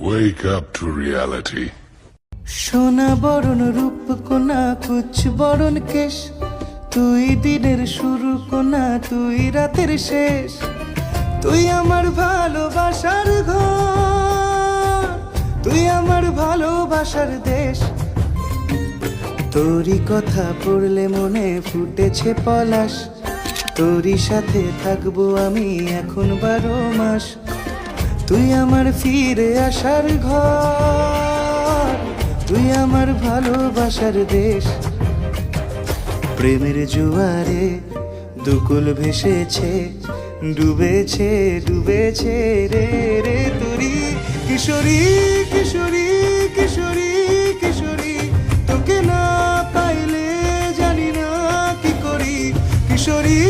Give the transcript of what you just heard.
Wake up to reality. সোনা বরণ রূপ কোনা কুচ বরণ কেশ। তুই দিনের শুরু কোনা তুই রাতের শেষ। তুই আমার ভালোবাসার ঘর। তুই আমার ভালোবাসার দেশ। তোরই কথা পড়লে মনে ফুটেছে পলাশ। তোরই সাথে থাকব আমি এখন বারো মাস। তুই আমার ফিরে আসার ঘর, তুই আমার ভালোবাসার দেশ। প্রেমের জুয়ারে দুকুল ভেসেছে, ডুবেছে ডুবেছে রে রে তুরি কিশোরী কিশোরী কিশোরী কিশোরী। তোকে না পাইলে জানি না কি করি। কিশোরী